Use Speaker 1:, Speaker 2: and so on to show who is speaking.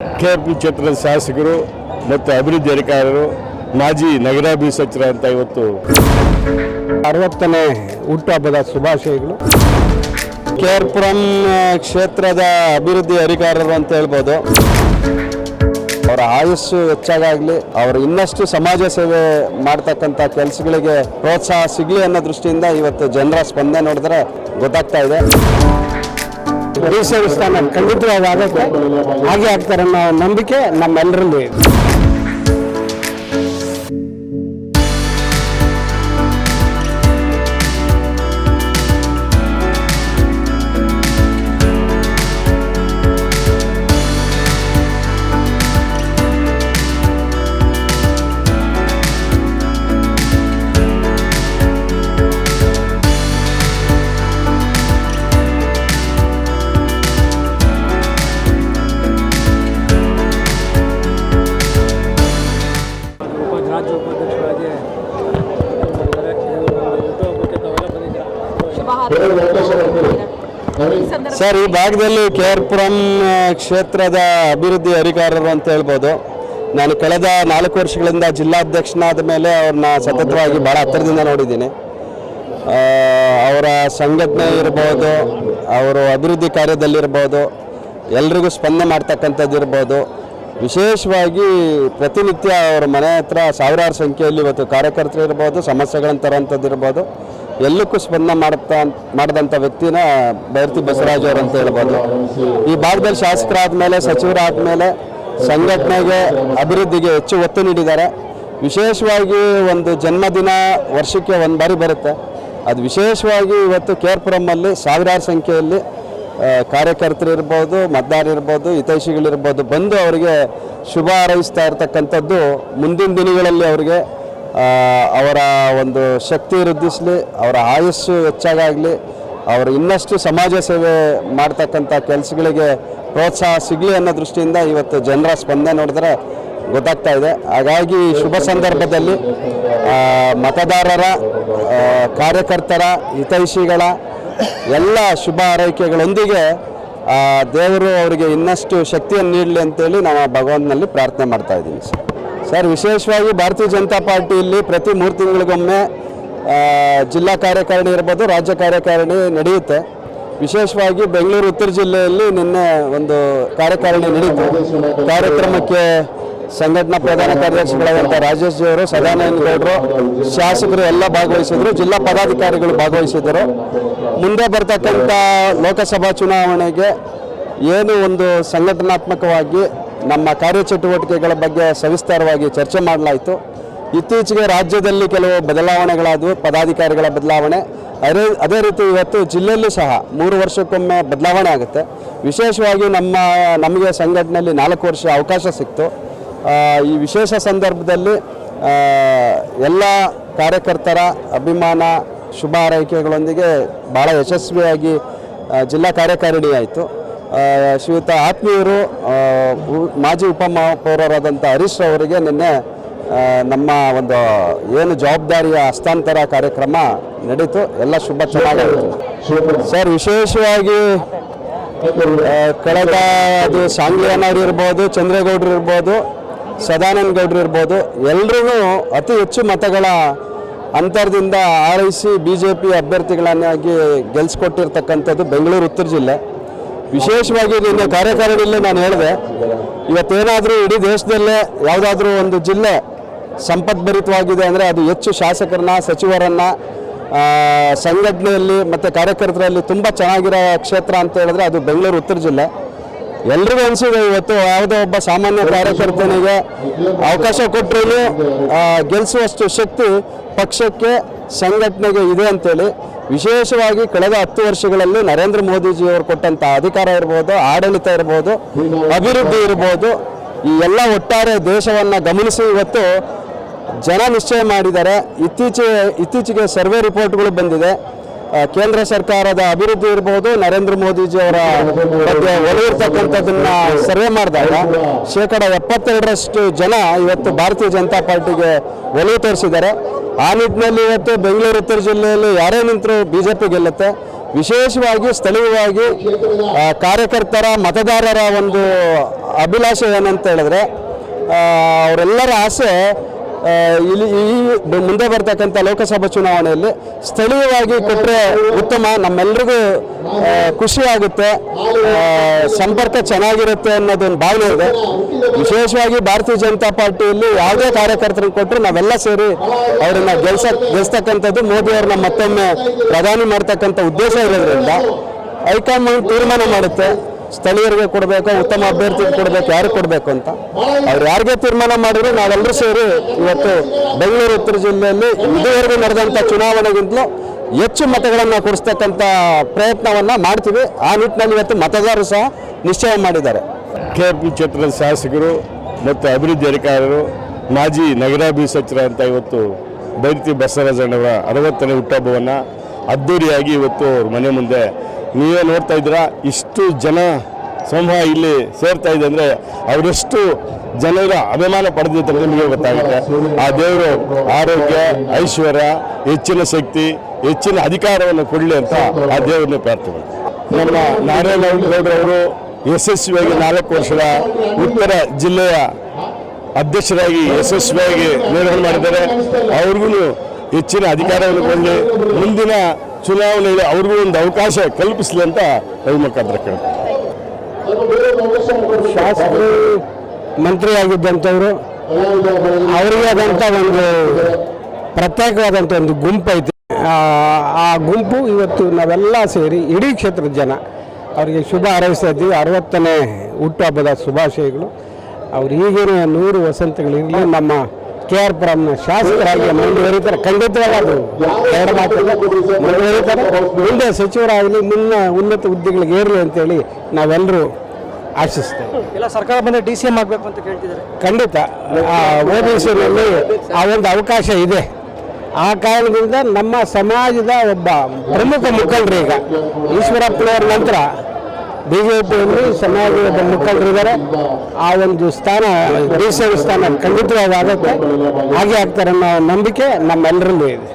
Speaker 1: K P ಕ್ಷೇತ್ರದ ಶಾಸಕರು ಮತ್ತು ಅಭಿವೃದ್ಧಿ ಅಧಿಕಾರರು ಮಾಜಿ ನಗರಾಭಿವೃದ್ಧಿ ಸಚಿವ ಅಂತ ಇವತ್ತು
Speaker 2: ಅರವತ್ತನೇ ಹುಟ್ಟುಹಬ್ಬದ ಶುಭಾಶಯಗಳು. ಕೆ ಆರ್ ಪುರಂ ಕ್ಷೇತ್ರದ ಅಭಿವೃದ್ಧಿ ಅಧಿಕಾರರು ಅಂತ ಹೇಳ್ಬೋದು. ಅವರ ಆಯಸ್ಸು ಹೆಚ್ಚಾಗಲಿ ಅವರು ಇನ್ನಷ್ಟು ಸಮಾಜ ಸೇವೆ ಮಾಡ್ತಕ್ಕಂಥ ಕೆಲಸಗಳಿಗೆ ಪ್ರೋತ್ಸಾಹ ಸಿಗಲಿ ಅನ್ನೋ ದೃಷ್ಟಿಯಿಂದ ಇವತ್ತು ಜನರ ಸ್ಪಂದನೆ ನೋಡಿದ್ರೆ ಗೊತ್ತಾಗ್ತಾ ಇದೆ. ಈ ಸ್ಥಾನ ಖಂಡಿತವಾಗಿ ಆಗುತ್ತೆ. ಹಾಗೆ ಆಗ್ತಾರೆ ಅನ್ನೋ ನಂಬಿಕೆ ನಮ್ಮೆಲ್ಲರಲ್ಲಿ ಇದೆ. ಸರ್? ಈ ಭಾಗದಲ್ಲಿ ಕೆ ಆರ್ ಪುರಂ ಕ್ಷೇತ್ರದ ಅಭಿವೃದ್ಧಿ ಅಧಿಕಾರರು ಅಂತ ಹೇಳ್ಬೋದು. ನಾನು ಕಳೆದ ನಾಲ್ಕು ವರ್ಷಗಳಿಂದ ಜಿಲ್ಲಾಧ್ಯಕ್ಷನಾದ ಮೇಲೆ ಅವ್ರನ್ನ ಸತತವಾಗಿ ಭಾಳ ಹತ್ತಿರದಿಂದ ನೋಡಿದ್ದೀನಿ. ಆ, ಅವರ ಸಂಘಟನೆ ಇರ್ಬೋದು ಅವರು ಅಭಿವೃದ್ಧಿ ಕಾರ್ಯದಲ್ಲಿರ್ಬೋದು ಎಲ್ರಿಗೂ ಸ್ಪಂದನೆ ಮಾಡ್ತಕ್ಕಂಥದ್ದು ಇರ್ಬೋದು. ವಿಶೇಷವಾಗಿ ಪ್ರತಿನಿತ್ಯ ಅವರ ಮನೆ ಹತ್ರ ಸಾವಿರಾರು ಸಂಖ್ಯೆಯಲ್ಲಿ ಇವತ್ತು ಕಾರ್ಯಕರ್ತರು ಇರ್ಬೋದು ಸಮಸ್ಯೆಗಳನ್ನು ತರೋಂಥದ್ದು ಇರ್ಬೋದು. ಎಲ್ಲಕ್ಕೂ ಸ್ಪಂದನೆ ಮಾಡುತ್ತಾ ಮಾಡಿದಂಥ ವ್ಯಕ್ತಿನ ಬೈರ್ತಿ ಬಸವರಾಜ್ ಅವರು ಅಂತ ಹೇಳ್ಬೋದು. ಈ ಭಾಗದಲ್ಲಿ ಶಾಸಕರಾದ ಮೇಲೆ ಸಚಿವರಾದ ಮೇಲೆ ಸಂಘಟನೆಗೆ, ಅಭಿವೃದ್ಧಿಗೆ ಹೆಚ್ಚು ಒತ್ತು ನೀಡಿದ್ದಾರೆ. ವಿಶೇಷವಾಗಿ ಒಂದು ಜನ್ಮದಿನ ವರ್ಷಕ್ಕೆ ಒಂದು ಬಾರಿ ಬರುತ್ತೆ. ಅದು ವಿಶೇಷವಾಗಿ ಇವತ್ತು ಕೇರ್ಪುರಮ್ಮಲ್ಲಿ ಸಾವಿರಾರು ಸಂಖ್ಯೆಯಲ್ಲಿ ಕಾರ್ಯಕರ್ತರು ಇರ್ಬೋದು, ಮತದಾರರು ಇರ್ಬೋದು ಹಿತೈಷಿಗಳಿರ್ಬೋದು ಬಂದು ಅವರಿಗೆ ಶುಭ ಹಾರೈಸ್ತಾ ಇರ್ತಕ್ಕಂಥದ್ದು ಮುಂದಿನ ದಿನಗಳಲ್ಲಿ ಅವರಿಗೆ ಅವರ ಒಂದು ಶಕ್ತಿ ವೃದ್ಧಿಸಲಿ, ಅವರ ಆಯಸ್ಸು ಹೆಚ್ಚಾಗಲಿ ಅವರು ಇನ್ನಷ್ಟು ಸಮಾಜ ಸೇವೆ ಮಾಡ್ತಕ್ಕಂಥ ಕೆಲಸಗಳಿಗೆ ಪ್ರೋತ್ಸಾಹ ಸಿಗಲಿ ಅನ್ನೋ ದೃಷ್ಟಿಯಿಂದ ಇವತ್ತು ಜನರ ಸ್ಪಂದನೆ ನೋಡಿದ್ರೆ ಗೊತ್ತಾಗ್ತಾ ಇದೆ. ಹಾಗಾಗಿ ಶುಭ ಸಂದರ್ಭದಲ್ಲಿ ಮತದಾರರ ಕಾರ್ಯಕರ್ತರ, ಹಿತೈಷಿಗಳ ಎಲ್ಲ ಶುಭ ಆರೈಕೆಗಳೊಂದಿಗೆ ದೇವರು ಅವರಿಗೆ ಇನ್ನಷ್ಟು ಶಕ್ತಿಯನ್ನು ನೀಡಲಿ ಅಂತೇಳಿ ನಾವು ಭಗವಂತನಲ್ಲಿ ಪ್ರಾರ್ಥನೆ ಮಾಡ್ತಾ ಇದ್ದೀನಿ ಸರ್. ಸರ್, ವಿಶೇಷವಾಗಿ ಭಾರತೀಯ ಜನತಾ ಪಾರ್ಟಿಯಲ್ಲಿ ಪ್ರತಿ ಮೂರು ತಿಂಗಳಿಗೊಮ್ಮೆ ಜಿಲ್ಲಾ ಕಾರ್ಯಕಾರಿಣಿ ಇರ್ಬೋದು, ರಾಜ್ಯ ಕಾರ್ಯಕಾರಿಣಿ ನಡೆಯುತ್ತೆ. ವಿಶೇಷವಾಗಿ ಬೆಂಗಳೂರು, ಉತ್ತರ ಜಿಲ್ಲೆಯಲ್ಲಿ ನಿನ್ನೆ ಒಂದು ಕಾರ್ಯಕಾರಿಣಿ ನಡೆಯಿತು. ಕಾರ್ಯಕ್ರಮಕ್ಕೆ ಸಂಘಟನಾ ಪ್ರಧಾನ ಕಾರ್ಯದರ್ಶಿಗಳಾದಂಥ ರಾಜೇಶ್ ಅವರು, ಸದಾನಂದ ಗೌಡರು, ಶಾಸಕರು ಎಲ್ಲ ಭಾಗವಹಿಸಿದ್ರು, ಜಿಲ್ಲಾ ಪದಾಧಿಕಾರಿಗಳು ಭಾಗವಹಿಸಿದರು ಮುಂದೆ ಬರ್ತಕ್ಕಂಥ ಲೋಕಸಭಾ ಚುನಾವಣೆಗೆ ಏನು ಒಂದು ಸಂಘಟನಾತ್ಮಕವಾಗಿ ನಮ್ಮ ಕಾರ್ಯಚಟುವಟಿಕೆಗಳ ಬಗ್ಗೆ ಸವಿಸ್ತಾರವಾಗಿ ಚರ್ಚೆ ಮಾಡಲಾಯಿತು. ಇತ್ತೀಚೆಗೆ ರಾಜ್ಯದಲ್ಲಿ ಕೆಲವು ಬದಲಾವಣೆಗಳಾದವು, ಪದಾಧಿಕಾರಿಗಳ ಬದಲಾವಣೆ. ಅದೇ ಅದೇ ರೀತಿ ಇವತ್ತು ಜಿಲ್ಲೆಯಲ್ಲೂ ಸಹ ಮೂರು ವರ್ಷಕ್ಕೊಮ್ಮೆ ಬದಲಾವಣೆ ಆಗುತ್ತೆ. ವಿಶೇಷವಾಗಿ ನಮ್ಮ, ನಮಗೆ ಸಂಘಟನೆಯಲ್ಲಿ ನಾಲ್ಕು ವರ್ಷ ಅವಕಾಶ ಸಿಕ್ತು. ಈ ವಿಶೇಷ ಸಂದರ್ಭದಲ್ಲಿ ಎಲ್ಲ ಕಾರ್ಯಕರ್ತರ ಅಭಿಮಾನ, ಶುಭ ಹಾರೈಕೆಗಳೊಂದಿಗೆ ಭಾಳ ಯಶಸ್ವಿಯಾಗಿ ಜಿಲ್ಲಾ ಕಾರ್ಯಕಾರಿಣಿ ಆಯಿತು ಶ್ರೀಯುತ ಆತ್ಮೀಯರು ಮಾಜಿ ಉಪಮಹಾಪೌರರಾದಂಥ ಹರೀಶ್ ಅವರಿಗೆ ನಿನ್ನೆ ನಮ್ಮ ಒಂದು ಏನು ಜವಾಬ್ದಾರಿಯ ಹಸ್ತಾಂತರ ಕಾರ್ಯಕ್ರಮ ನಡೀತು. ಎಲ್ಲ ಶುಭ ಚೆನ್ನಾಗಾಯಿತು ಸರ್, ವಿಶೇಷವಾಗಿ ಕಳೆದ ಅದು ಸಾಂಗ್ಲಿಯನವ್ರು ಇರ್ಬೋದು, ಚಂದ್ರೇಗೌಡರು ಇರ್ಬೋದು ಸದಾನಂದ ಗೌಡ್ರು ಇರ್ಬೋದು, ಎಲ್ರಿಗೂ ಅತಿ ಹೆಚ್ಚು ಮತಗಳ ಅಂತರದಿಂದ ಆರೈಸಿ ಬಿ ಜೆ ಪಿ ಅಭ್ಯರ್ಥಿಗಳನ್ನಾಗಿ ಗೆಲ್ಸ್ಕೊಟ್ಟಿರ್ತಕ್ಕಂಥದ್ದು ಬೆಂಗಳೂರು ಉತ್ತರ ಜಿಲ್ಲೆ. ವಿಶೇಷವಾಗಿ ನಿನ್ನೆ ಕಾರ್ಯಕಾರಿಣಿಯಲ್ಲಿ ನಾನು ಹೇಳಿದೆ, ಇವತ್ತೇನಾದರೂ ಇಡೀ ದೇಶದಲ್ಲೇ ಯಾವುದಾದ್ರೂ ಒಂದು ಜಿಲ್ಲೆ ಸಂಪದ್ಭರಿತವಾಗಿದೆ ಅಂದರೆ ಅದು ಹೆಚ್ಚು ಶಾಸಕರನ್ನ, ಸಚಿವರನ್ನ ಸಂಘಟನೆಯಲ್ಲಿ ಮತ್ತು ಕಾರ್ಯಕರ್ತರಲ್ಲಿ ತುಂಬ ಚೆನ್ನಾಗಿರೋ ಕ್ಷೇತ್ರ ಅಂತ ಹೇಳಿದ್ರೆ ಅದು ಬೆಂಗಳೂರು ಉತ್ತರ ಜಿಲ್ಲೆ. ಎಲ್ರಿಗೂ ಅನಿಸಿದೆ ಇವತ್ತು ಯಾವುದೋ ಒಬ್ಬ ಸಾಮಾನ್ಯ ಕಾರ್ಯಕರ್ತನಿಗೆ ಅವಕಾಶ ಕೊಟ್ಟರೂ ಗೆಲ್ಲಿಸುವಷ್ಟು ಶಕ್ತಿ ಪಕ್ಷಕ್ಕೆ, ಸಂಘಟನೆಗೆ ಇದೆ ಅಂತೇಳಿ. ವಿಶೇಷವಾಗಿ ಕಳೆದ ಹತ್ತು ವರ್ಷಗಳಲ್ಲಿ ನರೇಂದ್ರ ಮೋದಿಜಿಯವರು ಕೊಟ್ಟಂಥ ಅಧಿಕಾರ ಇರ್ಬೋದು, ಆಡಳಿತ ಇರ್ಬೋದು, ಅಭಿವೃದ್ಧಿ ಇರ್ಬೋದು, ಈ ಎಲ್ಲ ಒಟ್ಟಾರೆ ದೇಶವನ್ನು ಗಮನಿಸಿ ಇವತ್ತು ಜನ ನಿಶ್ಚಯ ಮಾಡಿದ್ದಾರೆ. ಇತ್ತೀಚೆಗೆ ಇತ್ತೀಚೆಗೆ ಸರ್ವೆ ರಿಪೋರ್ಟ್ಗಳು ಬಂದಿದೆ. ಕೇಂದ್ರ ಸರ್ಕಾರದ ಅಭಿವೃದ್ಧಿ ಇರ್ಬೋದು, ನರೇಂದ್ರ ಮೋದಿಜಿ ಅವರ ಬಗ್ಗೆ ಒಲವಿರ್ತಕ್ಕಂಥದ್ದನ್ನ ಸರ್ವೆ ಮಾಡಿದಾಗ ಶೇಕಡ ಎಪ್ಪತ್ತೆರಡರಷ್ಟು ಜನ ಇವತ್ತು ಭಾರತೀಯ ಜನತಾ ಪಾರ್ಟಿಗೆ ಒಲವು ತೋರಿಸಿದ್ದಾರೆ. ಆ ನಿಟ್ಟಿನಲ್ಲಿ ಇವತ್ತು ಬೆಂಗಳೂರು ಉತ್ತರ ಜಿಲ್ಲೆಯಲ್ಲಿ ಯಾರೇ ನಿಂತರೂ ಬಿ ಜೆ ಪಿ ಗೆಲ್ಲುತ್ತೆ. ವಿಶೇಷವಾಗಿ, ಸ್ಥಳೀಯವಾಗಿ ಕಾರ್ಯಕರ್ತರ, ಮತದಾರರ ಒಂದು ಅಭಿಲಾಷೆ ಏನಂತ ಹೇಳಿದ್ರೆ ಅವರೆಲ್ಲರ ಆಸೆ ಇಲ್ಲಿ ಈ ಮುಂದೆ ಬರ್ತಕ್ಕಂಥ ಲೋಕಸಭಾ ಚುನಾವಣೆಯಲ್ಲಿ ಸ್ಥಳೀಯವಾಗಿ ಕೊಟ್ಟರೆ ಉತ್ತಮ, ನಮ್ಮೆಲ್ರಿಗೂ ಖುಷಿಯಾಗುತ್ತೆ ಸಂಪರ್ಕ ಚೆನ್ನಾಗಿರುತ್ತೆ ಅನ್ನೋದೊಂದು ಭಾವನೆ ಇದೆ. ವಿಶೇಷವಾಗಿ ಭಾರತೀಯ ಜನತಾ ಪಾರ್ಟಿಯಲ್ಲಿ ಯಾವುದೇ ಕಾರ್ಯಕರ್ತರನ್ನು ಕೊಟ್ಟರು ನಾವೆಲ್ಲ ಸೇರಿ ಅವರನ್ನು ಗೆಲ್ಸ, ಗೆಲ್ಸ್ತಕ್ಕಂಥದ್ದು ಮೋದಿ ಅವ್ರನ್ನ ಮತ್ತೊಮ್ಮೆ ಪ್ರಧಾನಿ ಮಾಡ್ತಕ್ಕಂಥ ಉದ್ದೇಶ ಇರೋದ್ರಿಂದ ಹೈಕಮಾಂಡ್ ತೀರ್ಮಾನ ಮಾಡುತ್ತೆ. ಸ್ಥಳೀಯರಿಗೆ ಕೊಡಬೇಕು, ಉತ್ತಮ ಅಭ್ಯರ್ಥಿಗೆ ಕೊಡಬೇಕು, ಯಾರಿಗೆ ಕೊಡಬೇಕು ಅಂತ. ಅವ್ರು ಯಾರಿಗೆ ತೀರ್ಮಾನ ಮಾಡಿದ್ರು ನಾವೆಲ್ಲರೂ ಸೇರಿ ಇವತ್ತು ಬೆಂಗಳೂರು ಉತ್ತರ ಜಿಲ್ಲೆಯಲ್ಲಿ ಇದುವರೆಗೂ ನಡೆದಂಥ ಚುನಾವಣೆಗಿಂತಲೂ ಹೆಚ್ಚು ಮತಗಳನ್ನು ಕೊಡಿಸ್ತಕ್ಕಂಥ ಪ್ರಯತ್ನವನ್ನು ಮಾಡ್ತೀವಿ. ಆ ನಿಟ್ಟಿನಲ್ಲಿ ಇವತ್ತು ಮತದಾರರು ಸಹ ನಿಶ್ಚಯ ಮಾಡಿದ್ದಾರೆ.
Speaker 1: ಕೆ ಪಿ ಕ್ಷೇತ್ರದ ಶಾಸಕರು ಮತ್ತು ಅಭಿವೃದ್ಧಿ ಅಧಿಕಾರಿಗಳು, ಮಾಜಿ ನಗರಾಭಿವೃದ್ಧಿ ಸಚಿವರಂತ ಇವತ್ತು ಬೈರತಿ ಬಸವರಾಜಣ್ಣವರ ಅರವತ್ತನೇ ಹುಟ್ಟಹಬ್ಬವನ್ನು ಅದ್ದೂರಿಯಾಗಿ ಇವತ್ತು ಅವ್ರ ಮನೆ ಮುಂದೆ ನೀವೇ ನೋಡ್ತಾ ಇದ್ದೀರಾ? ಇಷ್ಟು ಜನ ಸಮೂಹ ಇಲ್ಲಿ ಸೇರ್ತಾ ಇದೆ ಅಂದರೆ ಅವರೆಷ್ಟು ಜನರ ಅಭಿಮಾನ ಪಡೆದಿದ್ದ ನಿಮಗೆ ಗೊತ್ತಾಗುತ್ತೆ. ಆ ದೇವರು ಆರೋಗ್ಯ, ಐಶ್ವರ್ಯ, ಹೆಚ್ಚಿನ ಶಕ್ತಿ, ಹೆಚ್ಚಿನ ಅಧಿಕಾರವನ್ನು ಕೊಡಲಿ ಅಂತ ಆ ದೇವರನ್ನ ಪ್ರಾರ್ಥನೆ ನಮ್ಮ ನಾರಾಯಣ ಗೌಡರವರು ಯಶಸ್ವಿಯಾಗಿ ನಾಲ್ಕು ವರ್ಷದ ಉತ್ತರ ಜಿಲ್ಲೆಯ ಅಧ್ಯಕ್ಷರಾಗಿ ಯಶಸ್ವಿಯಾಗಿ ನಿರ್ವಹಣೆ ಮಾಡಿದ್ದಾರೆ. ಅವ್ರಿಗೂ ಹೆಚ್ಚಿನ ಅಧಿಕಾರವನ್ನು ಕೊಡಲಿ. ಮುಂದಿನ ಚುನಾವಣೆಯಲ್ಲಿ ಅವ್ರಿಗೂ ಒಂದು ಅವಕಾಶ ಕಲ್ಪಿಸಲಿ ಅಂತ ಕೈ ಮುಖಾಂತರ ಕೇಳ್ತಾರೆ.
Speaker 2: ಶಾಸಕರು ಮಂತ್ರಿ ಆಗಿದ್ದಂಥವ್ರು ಅವರಿಗೆ ಆದಂಥ ಒಂದು ಪ್ರತ್ಯೇಕವಾದಂಥ ಒಂದು ಗುಂಪು ಐತೆ. ಆ, ಆ ಗುಂಪು ಇವತ್ತು ನಾವೆಲ್ಲ ಸೇರಿ ಇಡೀ ಕ್ಷೇತ್ರದ ಜನ ಅವರಿಗೆ ಶುಭ ಹಾರೈಸ್ತಾ ಇದ್ದೀವಿ. ಅರವತ್ತನೇ ಹುಟ್ಟುಹಬ್ಬದ ಶುಭಾಶಯಗಳು. ಅವ್ರು ಈಗಿನ ನೂರು ವಸಂತಗಳಿರಲಿ ನಮ್ಮ ಕೆ ಆರ್ ಪುರಂನ ಶಾಸಕರಾಗಿ ಮುಂದುವರಿತಾರೆ ಖಂಡಿತವಾಗಿ ಅದು ಎರಡು ಮಾತಿಲ್ಲ ಮುಂದುವರಿತಾರೆ ಮುಂದೆ ಸಚಿವರಾಗಲಿ ಮುನ್ನ ಉನ್ನತ ಹುದ್ದೆಗಳಿಗೆ ಏರಲಿ ಅಂತೇಳಿ ನಾವೆಲ್ಲರೂ ಆಶಿಸ್ತೇವೆ.
Speaker 3: ಎಲ್ಲ ಸರ್ಕಾರ ಬಂದರೆ ಡಿ ಸಿ ಎಂ ಆಗಬೇಕು ಅಂತ ಕೇಳ್ತಿದ್ದಾರೆ.
Speaker 2: ಖಂಡಿತ. ಒ ಬಿ ಸಿನಲ್ಲಿ ಆ ಒಂದು ಅವಕಾಶ ಇದೆ. ಆ ಕಾರಣದಿಂದ ನಮ್ಮ ಸಮಾಜದ ಒಬ್ಬ ಪ್ರಮುಖ ಮುಖಂಡರು ಈಗ ಈಶ್ವರಪ್ಪನವ್ರ ನಂತರ ಬಿ ಜೆ ಪಿಯಲ್ಲಿ ಸಮಾಜದ ಮುಖಂಡರಿದ್ದಾರೆ. ಆ ಒಂದು ಸ್ಥಾನ ಡಿ ಸಿ ಸ್ಥಾನ ಖಂಡಿತವಾಗಿ ಆಗುತ್ತೆ. ಹಾಗೆ ಆಗ್ತಾರೆ ಅನ್ನೋ ನಂಬಿಕೆ ನಮ್ಮೆಲ್ಲರಲ್ಲೂ ಇದೆ.